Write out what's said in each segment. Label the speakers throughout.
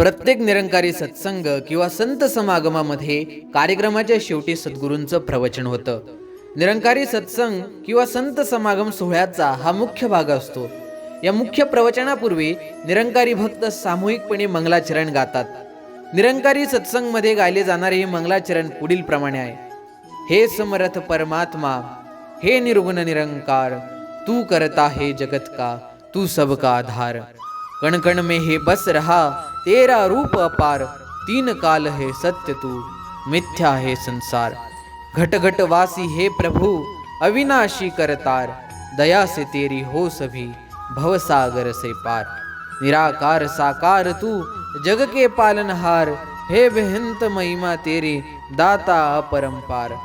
Speaker 1: प्रत्येक निरंकारी सत्संग किंवा संत समागमामध्ये कार्यक्रमाच्या शेवटी सद्गुरूंचं प्रवचन होतं. निरंकारी सत्संग किंवा संत समागम सोहळ्याचा हा मुख्य भाग असतो. या मुख्य प्रवचनापूर्वी निरंकारी भक्त सामूहिकपणे मंगलाचरण गातात. निरंकारी सत्संगमध्ये गायले जाणारे हे मंगलाचरण पुढील प्रमाणे आहे. हे समरथ परमात्मा हे निर्गुण निरंकार तू करता हे जगत का तू सबका आधार. कणकण में हे बस रहा तेरा रूप अपार। तीन काल है सत्य तू, मिथ्या है संसार। घट घट वासी हे प्रभु, अविनाशी करतार दया से तेरी हो सभी भवसागर से पार। निराकार साकार तू, जग के पालनहार। हे बेहंत महिमा तेरी, दाता अपरंपार।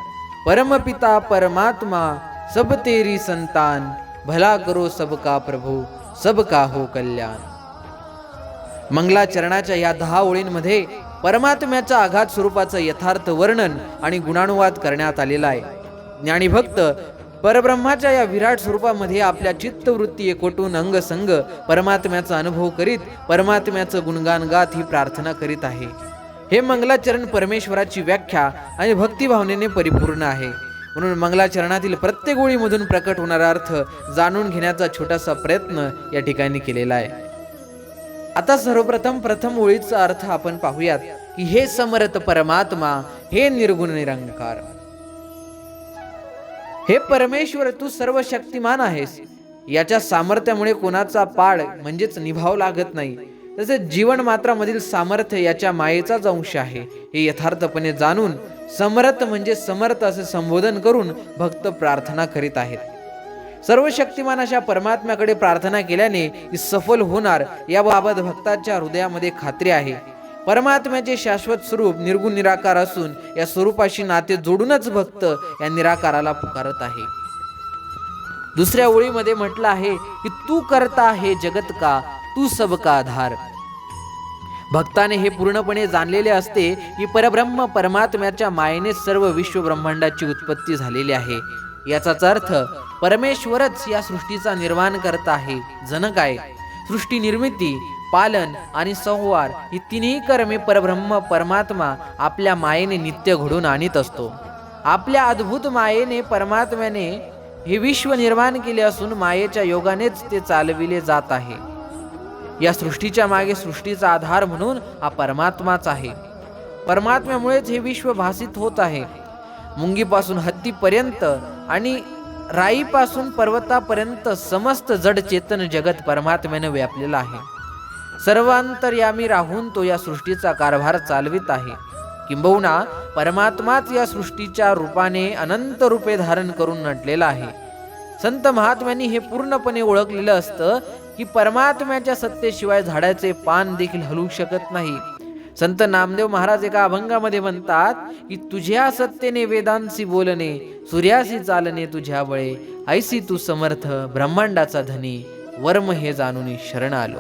Speaker 1: परम पिता परमात्मा, सब तेरी संतान। भला करो सबका प्रभु, सबका हो कल्याण। मंगलाचरणाच्या या दहा ओळींमध्ये परमात्म्याच्या आघात स्वरूपाचं यथार्थ वर्णन आणि गुणानुवाद करण्यात आलेला आहे. ज्ञानीभक्त परब्रह्माच्या या विराट स्वरूपामध्ये आपल्या चित्तवृत्ती एकवटून अंगसंग परमात्म्याचा अनुभव करीत परमात्म्याचं गुणगान गात ही प्रार्थना करीत आहे. हे मंगलाचरण परमेश्वराची व्याख्या आणि भक्तिभावनेने परिपूर्ण आहे. म्हणून मंगलाचरणातील प्रत्येक ओळीमधून प्रकट होणारा अर्थ जाणून घेण्याचा छोटासा प्रयत्न या ठिकाणी केलेला आहे. आता सर्वप्रथम प्रथम ओळीचा अर्थ आपण पाहूयात की हे समर्थ परमात्मा हे निर्गुण निरंकार. हे परमेश्वर तू सर्व शक्तिमान आहेस. याच्या सामर्थ्यामुळे कोणाचा पाड म्हणजेच निभाव लागत नाही. तसेच जीवन मात्रामधील सामर्थ्य याच्या मायेचाच अंश आहे. हे यथार्थपणे जाणून समर्थ म्हणजे समर्थ असे संबोधन करून भक्त प्रार्थना करीत आहेत. सर्व शक्तिमान अशा परमात्म्याकडे प्रार्थना केल्याने ती सफल होणार याबाबत भक्ताच्या हृदयामध्ये खात्री आहे. परमात्म्याचे शाश्वत स्वरूप निर्गुण निराकार असून या स्वरूपाशी नाते जोडूनच भक्त या निराकाराला पुकारत आहे. दुसऱ्या ओळीमध्ये म्हटलं आहे की तू करता हे जगत का तू सबका आधार. भक्ताने हे पूर्णपणे जाणलेले असते की परब्रह्म परमात्म्याच्या मायेने सर्व विश्वब्रह्मांडाची उत्पत्ती झालेली आहे. याचाच अर्थ परमेश्वरच या सृष्टीचा निर्माण करत आहे जण काय सृष्टी निर्मिती पालन आणि संवार ही तिन्ही कर्मे परब्रह्म परमात्मा आपल्या मायेने नित्य घडून आणीत असतो. आपल्या अद्भुत मायेने परमात्म्याने हे विश्व निर्माण केले असून मायेच्या योगानेच ते चालविले जात आहे. या सृष्टीच्या मागे सृष्टीचा आधार म्हणून हा परमात्माच आहे. परमात्म्यामुळेच हे विश्व भासित होत आहे. मुंगीपासून हत्तीपर्यंत आणि राईपासून पर्वतापर्यंत समस्त जड चेतन जगत परमात्म्याने व्यापलेलं आहे. सर्वांतर्यामी राहून तो या सृष्टीचा कारभार चालवित आहे. किंबहुना परमात्माच या सृष्टीच्या रूपाने अनंत रूपे धारण करून नटलेला आहे. संत महात्म्यांनी हे पूर्णपणे ओळखलेलं असतं की परमात्म्याच्या सत्तेशिवाय झाडाचे पान देखील हलू शकत नाही. संत नामदेव महाराज एका अभंगामध्ये म्हणतात की तुझ्या सत्तेने वेदांशी बोलणे सूर्यासी चालणे तुझ्या बळे. ऐसी तू समर्थ ब्रह्मांडाचा धनी. वर्म हे जाणून शरण आलो.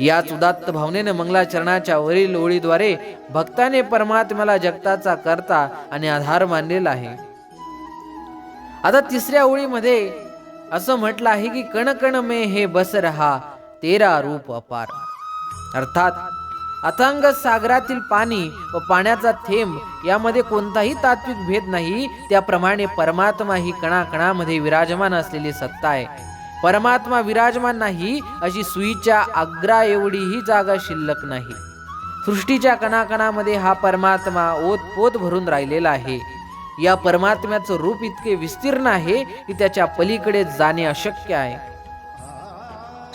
Speaker 1: याच उदात्त भावनेनं मंगलाचरणाच्या वरील ओळीद्वारे भक्ताने परमात्म्याला जगताचा करता आणि आधार मानलेला आहे. आता तिसऱ्या ओळीमध्ये असं म्हटलं आहे की कण कण मे हे बस रहा तेरा रूप अपार. अर्थात अथांग सागरातील पाणी व पाण्याचा थेंब यामध्ये कोणताही तात्विक भेद नाही. त्याप्रमाणे परमात्मा ही कणाकणामध्ये विराजमान असलेली सत्ता आहे. परमात्मा विराजमान नाही अशी सुईच्या आग्रा एवढीही जागा शिल्लक नाही. सृष्टीच्या कणाकणामध्ये हा परमात्मा ओतपोत भरून राहिलेला आहे. या परमात्म्याचं रूप इतके विस्तीर्ण आहे की त्याच्या पलीकडे जाणे अशक्य आहे.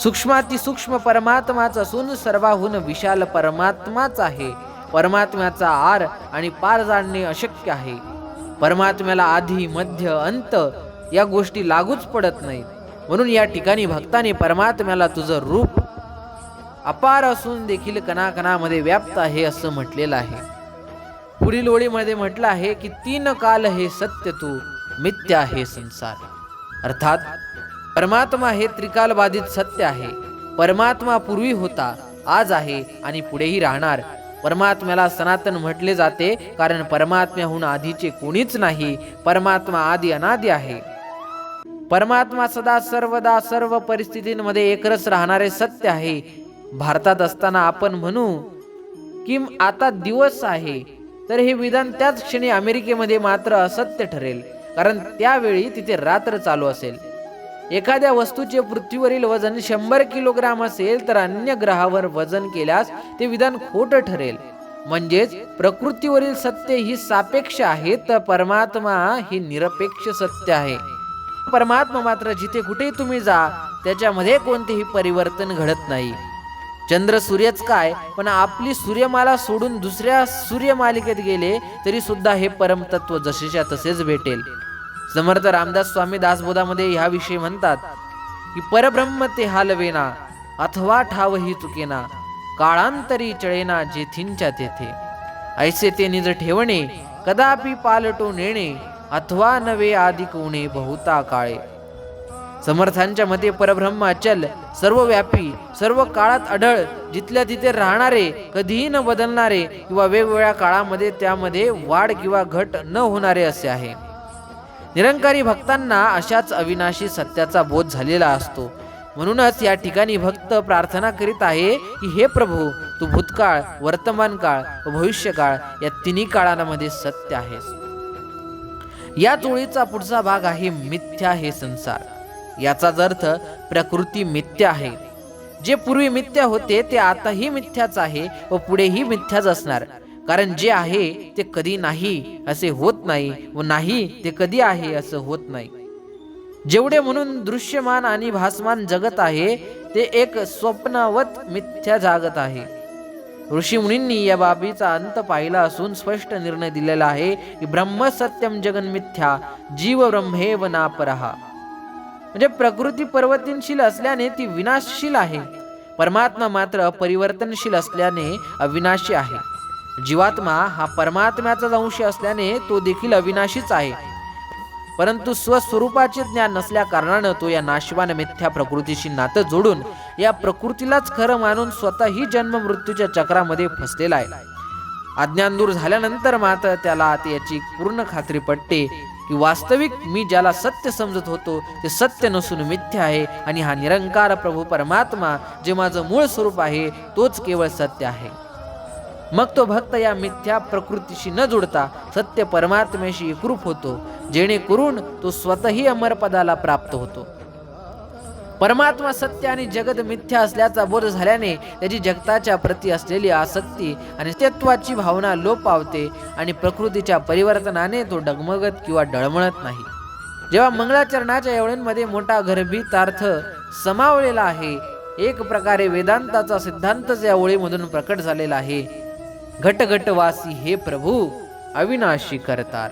Speaker 1: सूक्ष्मातिसूक्ष्म परमात्माच असून सर्वाहून विशाल परमात्माच आहे. परमात्म्याचा आर आणि पार जाणणे अशक्य आहे. परमात्म्याला आधी मध्य अंत या गोष्टी लागूच पडत नाहीत. म्हणून या ठिकाणी भक्ताने परमात्म्याला तुझं रूप अपार असून देखील कणाकणामध्ये व्याप्त आहे असं म्हटलेलं आहे. पुढील ओळीमध्ये म्हटलं आहे की तीन काल हे सत्य तू मिथ्या हे संसार. अर्थात परमात्मा हे त्रिकाल बाधित सत्य आहे. परमात्मा पूर्वी होता आज आहे आणि पुढेही राहणार. परमात्म्याला सनातन म्हटले जाते कारण परमात्म्याहून आधीचे कोणीच नाही परमात्मा आदी अनादी आहे. परमात्मा सदा सर्वदा सर्व परिस्थितींमध्ये एकरस राहणारे सत्य आहे. भारतात असताना आपण म्हणू की आता दिवस आहे? तर हे विधान त्याच क्षणी अमेरिकेमध्ये मात्र असत्य ठरेल कारण त्यावेळी तिथे रात्र चालू असेल. एखाद्या वस्तूचे पृथ्वीवरील वजन शंभर किलोग्राम असेल तर अन्य ग्रहावर वजन केल्यास ते विधान खोटं ठरेल. म्हणजेच प्रकृतीवरील सत्य ही सापेक्ष आहे तर परमात्मा ही निरपेक्ष सत्य आहे. परमात्मा मात्र जिथे कुठेही तुम्ही जा त्याच्यामध्ये कोणतेही परिवर्तन घडत नाही. चंद्र सूर्यच काय पण आपली सूर्यमाला सोडून दुसऱ्या सूर्यमालिकेत गेले तरी सुद्धा हे परमतत्व जसेच्या तसेच भेटेल. समर्थ रामदास स्वामी दासबोधामध्ये ह्याविषयी म्हणतात की परब्रह्म ते हालवेना अथवा ठावही चुकेना काळांतरी चळेना जेथींच्या तेथे. ऐसे ते निज ठेवणे कदापि पालटो नेणे अथवा नवे आदिक उणे बहुता काळे. समर्थांच्या मते परब्रह्म अचल सर्वव्यापी सर्व काळात आढळ जिथल्या तिथे राहणारे कधीही न बदलणारे किंवा वेगवेगळ्या काळामध्ये त्यामध्ये वाढ किंवा घट न होणारे असे आहे. निरंकारी भक्तांना अशाच अविनाशी सत्याचा बोध झालेला असतो. म्हणूनच या ठिकाणी भक्त प्रार्थना करीत आहे की हे प्रभू तू भूतकाळ वर्तमान काळ व भविष्यकाळ या तिन्ही काळांमध्ये सत्य आहेस. या चोळीचा पुढचा भाग आहे मिथ्या हे संसार. याचाच अर्थ प्रकृती मिथ्या आहे. जे पूर्वी मिथ्या होते ते आताही मिथ्याच आहे व पुढेही मिथ्याच असणार. कारण जे आहे ते कधी नाही असे होत नाही व नाही ते कधी आहे असं होत नाही. जेवढे म्हणून दृश्यमान आणि भासमान जगत आहे ते एक स्वप्नावत मिथ्या जागत आहे. ऋषीमुनींनी या बाबीचा अंत पाहिला असून स्पष्ट निर्णय दिलेला आहे की ब्रह्म सत्यम जगन मिथ्या जीव व नापरहा. म्हणजे प्रकृती परिवर्तनशील असल्याने ती विनाशशील आहे. परमात्मा मात्र परिवर्तनशील असल्याने अविनाशी आहे. जीवात्मा हा परमात्म्याचा अंश असल्याने तो देखील अविनाशीच आहे. परंतु स्वस्वरूपाचे ज्ञान नसल्या कारणानं तो या नाशवान मिथ्या प्रकृतीशी नातं जोडून या प्रकृतीलाच खरं मानून स्वतःही जन्म मृत्यूच्या चक्रामध्ये फसलेला आहे. अज्ञान दूर झाल्यानंतर मात्र त्याला आता याची पूर्ण खात्री पटते की वास्तविक मी ज्याला सत्य समजत होतो ते सत्य नसून मिथ्य आहे आणि हा निरंकार प्रभू परमात्मा जे माझं मूळ स्वरूप आहे तोच केवळ सत्य आहे. मग तो भक्त या मिथ्या प्रकृतीशी न जुडता सत्य परमात्म्याशी एकरूप होतो जेणेकरून तो स्वतःही अमरपदाला प्राप्त होतो. परमात्मा सत्य आणि जगत मिथ्या असल्याचा बोध झाल्याने त्याची जगताच्या प्रती असलेली आसक्ती आणि सत्यत्वाची भावना लोप पावते आणि प्रकृतीच्या परिवर्तनाने तो डगमगत किंवा डळमळत नाही. जेव्हा मंगळाचरणाच्या एवढ्यांमध्ये मोठा गर्भितार्थ समावलेला आहे एक प्रकारे वेदांताचा सिद्धांतच या ओळीमधून प्रकट झालेला आहे. घटघटवासी हे प्रभू अविनाशी करतात.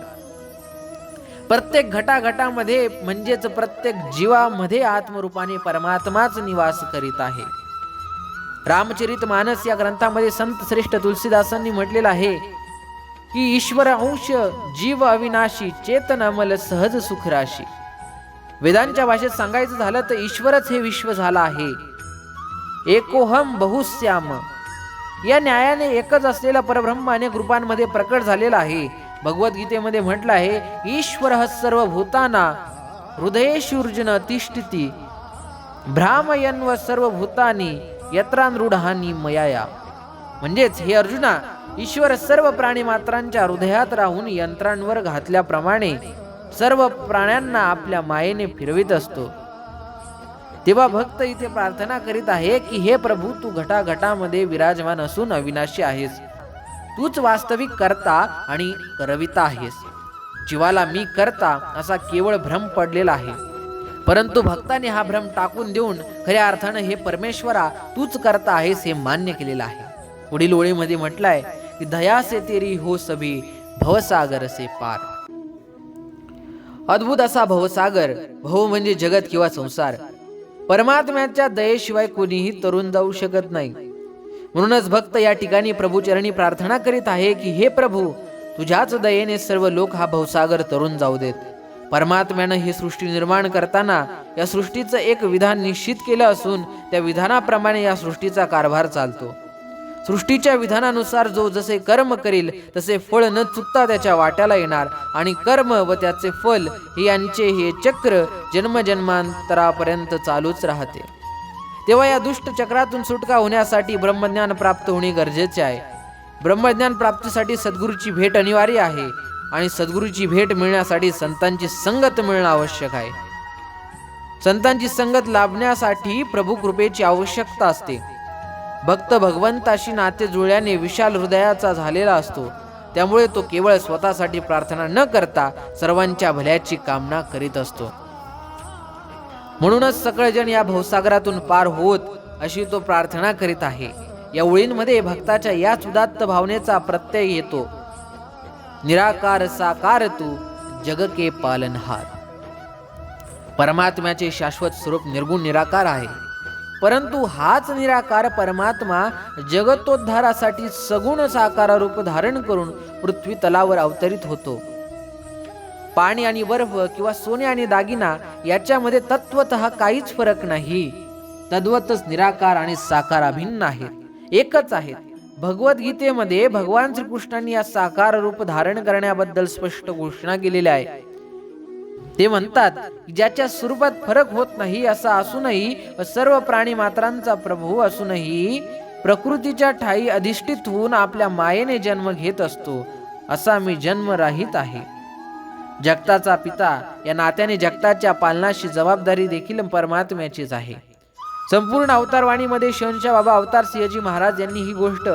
Speaker 1: प्रत्येक घटाघटामध्ये म्हणजेच प्रत्येक जीवामध्ये आत्मरूपाने परमात्माच निवास करीत आहे. रामचरित मानस या ग्रंथामध्ये संत श्रेष्ठ तुलसीदासांनी म्हटलेलं आहे की ईश्वर अंश जीव अविनाशी चेतन अमल सहज सुखराशी वेदांच्या भाषेत सांगायचं झालं तर ईश्वरच हे विश्व झाला आहे. एकोहम बहुश्याम या न्यायाने एकच असलेला परब्रह्म अनेक रूपांमध्ये प्रकट झालेला आहे. भगवद्गीतेमध्ये म्हटलं आहे ईश्वर सर्व भूताना हृदयेशुर्जुन तिष्ठती भ्रामयन व सर्व भूतानी यत्रानृढहानी मयाया. म्हणजेच हे अर्जुना ईश्वर सर्व प्राणी मात्रांच्या हृदयात राहून यंत्रांवर घातल्याप्रमाणे सर्व प्राण्यांना आपल्या मायेने फिरवित असतो. तेव्हा भक्त इथे प्रार्थना करीत आहे की हे प्रभू तू घटाघटामध्ये विराजमान असून अविनाशी आहेस. तूच वास्तविक करता आणि करविता आहेस. जीवाला मी करता असा केवळ भ्रम पडलेला आहे. परंतु भक्ताने हा भ्रम टाकून देऊन खऱ्या अर्थानं हे परमेश्वरा तूच करता आहेस हे मान्य केलेलं आहे. पुढील ओळीमध्ये म्हटलंय की दयासे तेरी हो सभी भवसागर से पार. अद्भुत असा भवसागर भव म्हणजे जगत किंवा संसार. परमात्म्याच्या दयेशिवाय कोणीही तरुण जाऊ शकत नाही. म्हणूनच भक्त या ठिकाणी प्रभूचरणी प्रार्थना करीत आहे की हे प्रभू तुझ्याच दयेने सर्व लोक हा भवसागर तरुण जाऊ देत. परमात्म्यानं ही सृष्टी निर्माण करताना या सृष्टीचं एक विधान निश्चित केलं असून त्या विधानाप्रमाणे या सृष्टीचा कारभार चालतो. सृष्टीच्या विधानानुसार जो जसे कर्म करील तसे फळ न चुकता त्याच्या वाट्याला येणार. आणि कर्म व त्याचे फल हे यांचे हे चक्र जन्मजन्मांतरापर्यंत चालूच राहते. तेव्हा या दुष्ट चक्रातून सुटका होण्यासाठी ब्रह्मज्ञान प्राप्त होणे गरजेचे आहे. ब्रह्मज्ञान प्राप्तीसाठी सद्गुरूची भेट अनिवार्य आहे आणि सद्गुरूची भेट मिळण्यासाठी संतांची संगत मिळणं आवश्यक आहे. संतांची संगत लाभण्यासाठी प्रभू कृपेची आवश्यकता असते. भक्त भगवंताशी नाते जुळल्याने विशाल हृदयाचा झालेला असतो. त्यामुळे तो केवळ स्वतःसाठी प्रार्थना न करता सर्वांच्या भल्याची कामना करीत असतो. म्हणूनच सकळजण या भवसागरातून पार होत अशी तो प्रार्थना करीत आहे. या ओळींमध्ये भक्ताच्या याच उदात्त भावनेचा प्रत्यय येतो. निराकार साकार तू जगके पालनहार. परमात्म्याचे शाश्वत स्वरूप निर्गुण निराकार आहे. परंतु हाच निराकार परमात्मा जगतोद्धारासाठी सगुण साकार रूप धारण करून पृथ्वी तलावर अवतरित होतो. पाणी आणि बर्फ किंवा सोने आणि दागिना याच्यामध्ये तत्वत काहीच फरक नाही. तद्वतच निराकार आणि साकार अभिन्न आहेत. एकच आहेत. भगवद्गीतेमध्ये भगवान श्रीकृष्णांनी या साकार रूप धारण करण्याबद्दल स्पष्ट घोषणा केलेली आहे ते म्हणतात ज्याच्या स्वरूपात फरक होत नाही असा असूनही व सर्व प्राणी मात्रांचा प्रभू असूनही प्रकृतीच्या ठाई अधिष्ठित होऊन आपल्या मायेने जन्म घेत असतो असा मी जन्म राहित आहे. जगताचा पिता या नात्याने जगताच्या पालनाची जबाबदारी देखील परमात्म्याचीच आहे. संपूर्ण अवतारवाणीमध्ये शहनशाह बाबा अवतार सिंहजी महाराज यांनी ही गोष्ट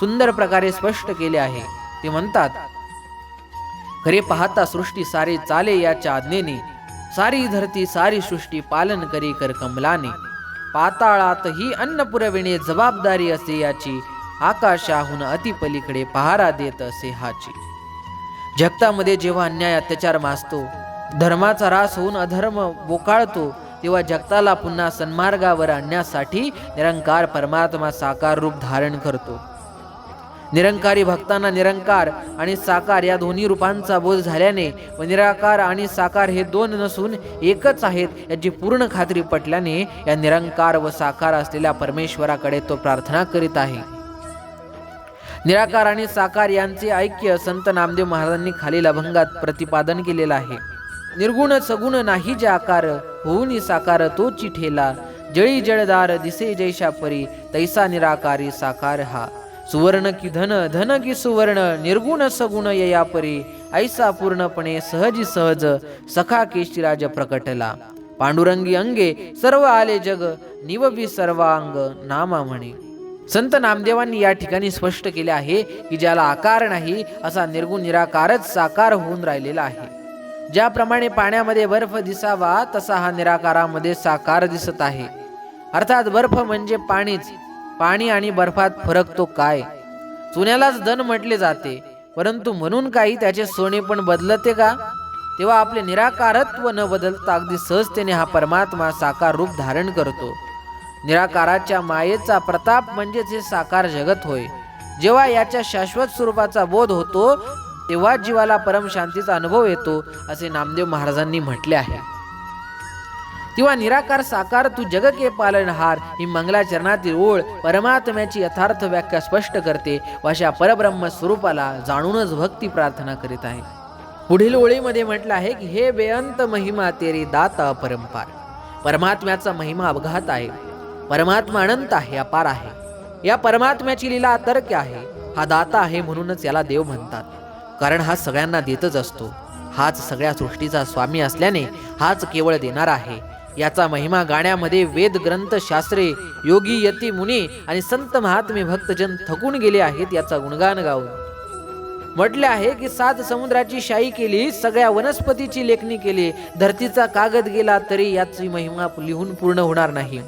Speaker 1: सुंदर प्रकारे स्पष्ट केली आहे. ते म्हणतात खरे पाहता सृष्टी सारे चाले याच्या आज्ञेने सारी धरती सारी सृष्टी पालन करी कर कमलाने. पाताळातही अन्न पुरविणे जबाबदारी असे याची आकाशाहून अतिपलीकडे पहारा देत असे हाची. जगतामध्ये जेव्हा अन्याय अत्याचार मासतो धर्माचा रास होऊन अधर्म बोकाळतो तेव्हा जगताला पुन्हा सन्मार्गावर आणण्यासाठी निरंकार परमात्मा साकार रूप धारण करतो. निरंकारी भक्तांना निरंकार आणि साकार या दोन्ही रूपांचा बोध झाल्याने व निराकार आणि साकार हे दोन नसून एकच आहेत याची पूर्ण खात्री पटल्याने या निरंकार व साकार असलेल्या परमेश्वराकडे तो प्रार्थना करीत आहे. निराकार आणि साकार यांचे ऐक्य संत नामदेव महाराजांनी खालील अभंगात प्रतिपादन केलेलं आहे. निर्गुण सगुण नाही जे आकार होऊन साकार तोची ठेला जळी जळदार दिसे जैशा परी तैसा निराकारी साकार हा. सुवर्ण की धन धन की सुवर्ण निर्गुण सगुण यया परी ऐसा पूर्णपणे सहजी सहज सखा केशिराज प्रकटला. पांडुरंगी अंगे सर्व आले जग निवबी सर्वांग नामा म्हणे संत नामदेवांनी या ठिकाणी स्पष्ट केले आहे की ज्याला आकार नाही असा निर्गुण निराकारच साकार होऊन राहिलेला आहे. ज्याप्रमाणे पाण्यामध्ये बर्फ दिसावा तसा हा निराकारामध्ये साकार दिसत आहे. अर्थात बर्फ म्हणजे पाणीच. पाणी आणि बर्फात फरक तो काय? चुन्यालाच धन म्हटले जाते. परंतु म्हणून काही त्याचे सोने पण बदलते का? तेव्हा आपले निराकारत्व न बदलता अगदी सहजतेने हा परमात्मा साकार रूप धारण करतो. निराकाराच्या मायेचा प्रताप म्हणजेच हे साकार जगत होय. जेव्हा याच्या शाश्वत स्वरूपाचा बोध होतो तेव्हा जीवाला परमशांतीचा अनुभव येतो असे नामदेव महाराजांनी म्हटले आहे. तेव्हा निराकार साकार तू जग के पालनहार ही मंगलाचरणातील ओळ परमात्म्याची यथार्थ व्याख्या स्पष्ट करते व अशा परब्रह्म स्वरूपाला जाणूनच भक्ती प्रार्थना करीत आहे. पुढील ओळीमध्ये म्हटलं आहे की हे बेअंत महिमा तेरी दाता परंपार परमात्म्याचा महिमा अपघात आहे. परमात्मा अनंत आहे अपार आहे. या परमात्म्याची लीला अतर्क आहे. हा दाता आहे म्हणूनच याला देव म्हणतात. कारण हा सगळ्यांना देतच असतो. हाच सगळ्या सृष्टीचा स्वामी असल्याने हाच केवळ देणार आहे. याचा महिमा गाण्यामध्ये वेद ग्रंथ शास्त्रे योगी यती मुनी आणि संत महात्मे भक्तजन थकून गेले आहेत याचा गुणगान गाऊन. म्हटले आहे की सात समुद्राची शाही केली सगळ्या वनस्पतीची लेखणी केली धरतीचा कागद गेला तरी याची महिमा लिहून पूर्ण होणार नाही.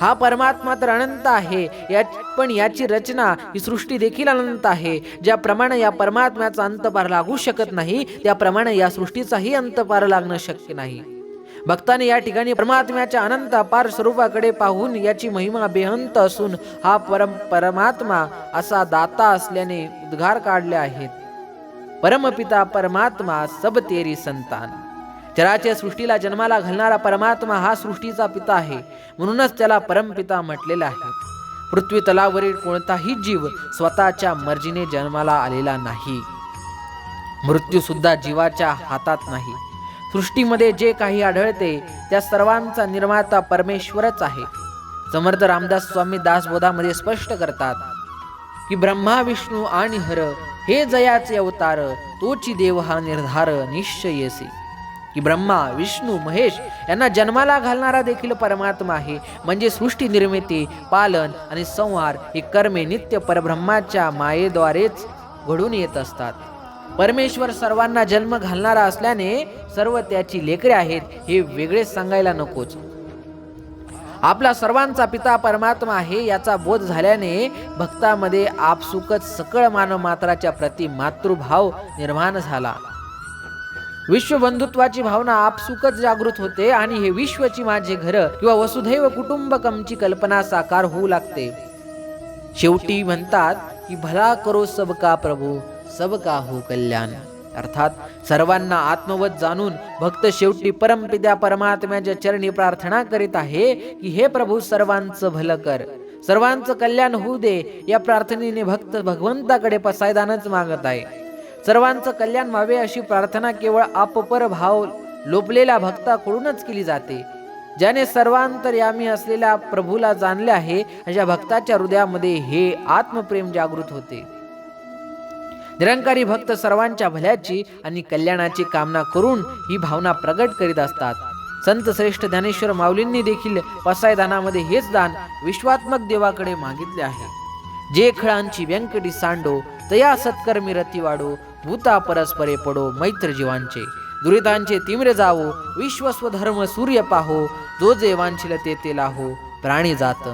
Speaker 1: हा परमात्मा तर अनंत आहे या पण याची रचना ही सृष्टी देखील अनंत आहे. ज्याप्रमाणे या परमात्म्याचा अंतपार लागू शकत नाही त्याप्रमाणे या सृष्टीचाही अंतपार लागणं शक्य नाही. भक्ताने या ठिकाणी परमात्म्याच्या अनंत अपार स्वरूपाकडे पाहून याची महिमा बेहंत असून हा परम परमात्मा असा दाता असल्याने उद्गार काढले आहेत. परमपिता परमात्मा सब तेरी संतान. चराच्या सृष्टीला जन्माला घालणारा परमात्मा हा सृष्टीचा पिता आहे. म्हणूनच त्याला परमपिता म्हटलेला आहे. पृथ्वी तलावरील कोणताही जीव स्वतःच्या मर्जीने जन्माला आलेला नाही. मृत्यू सुद्धा जीवाच्या हातात नाही. सृष्टीमध्ये जे काही आढळते त्या सर्वांचा निर्माता परमेश्वरच आहे. समर्थ रामदास स्वामी दासबोधामध्ये स्पष्ट करतात की ब्रह्मा विष्णू आणि हर हे जयाचे अवतार तोची देव हा निर्धार निश्चयसी की ब्रह्मा विष्णू महेश यांना जन्माला घालणारा देखील परमात्मा आहे. म्हणजे सृष्टी निर्मिती पालन आणि संहार ही कर्मे नित्य परब्रह्माच्या मायेद्वारेच घडून येत असतात. परमेश्वर सर्वांना जन्म घालणारा असल्याने सर्व त्याची लेकरे आहेत हे वेगळेच सांगायला नकोच. आपला सर्वांचा पिता परमात्मा आहे याचा बोध झाल्याने भक्तामध्ये आपसुकच सकळ मानव मात्राच्या प्रति मातृभाव निर्माण झाला. विश्वबंधुत्वाची भावना आपसुकच जागृत होते आणि हे विश्वची माझे घर किंवा वसुधैव कुटुंबकमची कल्पना साकार होऊ लागते. शेवटी म्हणतात की भला करो सबका प्रभू. सबका हो कल्याण. अर्थात सर्वांना आत्मवत जाणून भक्त शेवटी परमपित्या परमात्म्याच्या चरणी प्रार्थना करीत आहे की हे प्रभू सर्वांचं भलं कर. सर्वांचं कल्याण होऊ दे या प्रार्थनेने भक्त भगवंताकडे पसायदानच मागत आहे. सर्वांचं कल्याण व्हावे अशी प्रार्थना केवळ अपपर भाव लोपलेल्या भक्ताकडूनच केली जाते. ज्याने सर्वांतर्यामी असलेल्या प्रभूला जाणले आहे अशा भक्ताच्या हृदयामध्ये हे आत्मप्रेम जागृत होते. निरंकारी भक्त सर्वांच्या भल्याची आणि कल्याणाची कामना करून ही भावना प्रगट करीत असतात. संत श्रेष्ठ ज्ञानेश्वर माऊलींनी देखील पसायदानामध्ये हेच दान विश्वात्मक देवाकडे मागितले आहे. जे खळांची व्यंकटी सांडो तया सत्कर्मी रती वाढो भूता परस्परे पडो मैत्र जीवांचे. दुरितांचे तिम्रे जावो विश्वस्वधर्म सूर्य पाहो जो जे वांछिल ते ते लाहो प्राणी जात.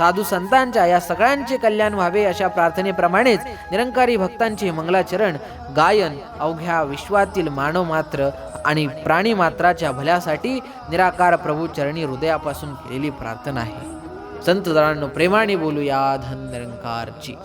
Speaker 1: साधू संतांच्या या सगळ्यांचे कल्याण व्हावे अशा प्रार्थनेप्रमाणेच निरंकारी भक्तांचे मंगलाचरण गायन अवघ्या विश्वातील मानव मात्र आणि प्राणी मात्राच्या भल्यासाठी निराकार प्रभू चरणी हृदयापासून केलेली प्रार्थना आहे. संत जणांनो प्रेमाने बोलूया धन निरंकारची.